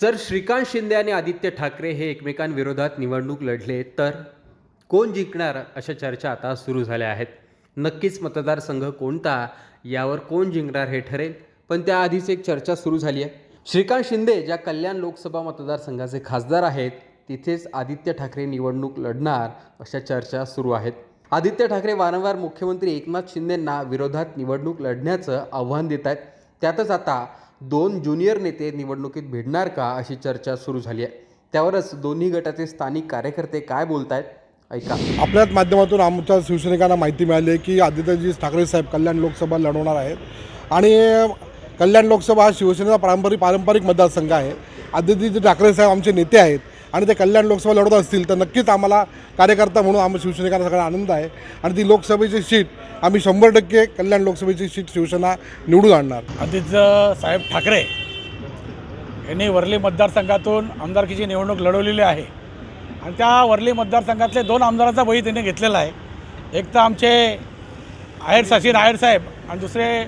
जर श्रीकांत शिंदे आणि आदित्य ठाकरे हे एकमेकांविरोधात निवडणूक लढले तर कोण जिंकणार अशा चर्चा आता सुरू झाल्या आहेत. नक्कीच मतदारसंघ कोणता यावर कोण जिंकणार हे ठरेल पण त्याआधीच एक चर्चा सुरू झाली आहे. श्रीकांत शिंदे ज्या कल्याण लोकसभा मतदारसंघाचे खासदार आहेत तिथेच आदित्य ठाकरे निवडणूक लढणार अशा चर्चा सुरू आहेत. आदित्य ठाकरे वारंवार मुख्यमंत्री एकनाथ शिंदेंना विरोधात निवडणूक लढण्याचं आव्हान देत आहेत. त्यातच आता दोन ज्युनियर नेते निवडणुकीत भिडणार का अशी चर्चा सुरू झाली आहे. त्यावरच दोन्ही गटाचे स्थानिक कार्यकर्ते काय बोलत आहेत ऐका. आपल्याच माध्यमातून आमच्या शिवसैनिकांना माहिती मिळाली आहे की आदित्यजी ठाकरे साहेब कल्याण लोकसभा लढवणार आहेत. आणि कल्याण लोकसभा हा शिवसेनेचा पारंपरिक पारंपरिक मतदारसंघ आहे. आदित्यजी ठाकरे साहेब आमचे नेते आहेत. आणि ते कल्याण लोकसभा लढवत असतील तर नक्कीच आम्हाला कार्यकर्ता म्हणून आम्ही शिवसेनेकांना सगळा आनंद आहे. आणि ती लोकसभेची सीट आम्ही शंभर टक्के कल्याण लोकसभेची सीट शिवसेना निवडून आणणार. आदित्य साहेब ठाकरे यांनी वर्ली मतदारसंघातून आमदारकीची निवडणूक लढवलेली आहे. आणि त्या वर्ली मतदारसंघातले दोन आमदारांचा बळी त्यांनी घेतलेला आहे. एक तर आमचे आहेर सचिन आहेर साहेब आणि दुसरे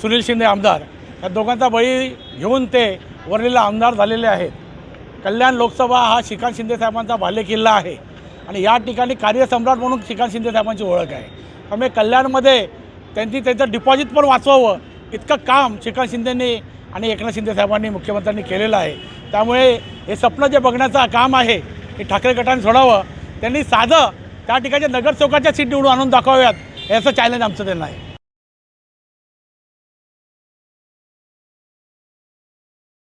सुनील शिंदे आमदार. या दोघांचा बळी घेऊन ते वरलीला आमदार झालेले आहेत. कल्याण लोकसभा हा श्रीकांत शिंदे साहेबांचा बालेकिल्ला आहे. आणि या ठिकाणी कार्यसम्राट म्हणून श्रीकांत शिंदे साहेबांची ओळख आहे. त्यामुळे कल्याणमध्ये त्यांनी त्यांचं डिपॉझिट पण वाचवावं इतकं काम श्रीकांत शिंदेंनी आणि एकनाथ शिंदे साहेबांनी मुख्यमंत्र्यांनी केलेलं आहे. त्यामुळे हे स्वप्न जे बघण्याचं काम आहे हे ठाकरे गटाने सोडावं त्यांनी साधं त्या ठिकाणच्या नगरसेवकाच्या सीट निवडून आणून दाखवाव्यात याचं चॅलेंज आमचं त्यांना आहे.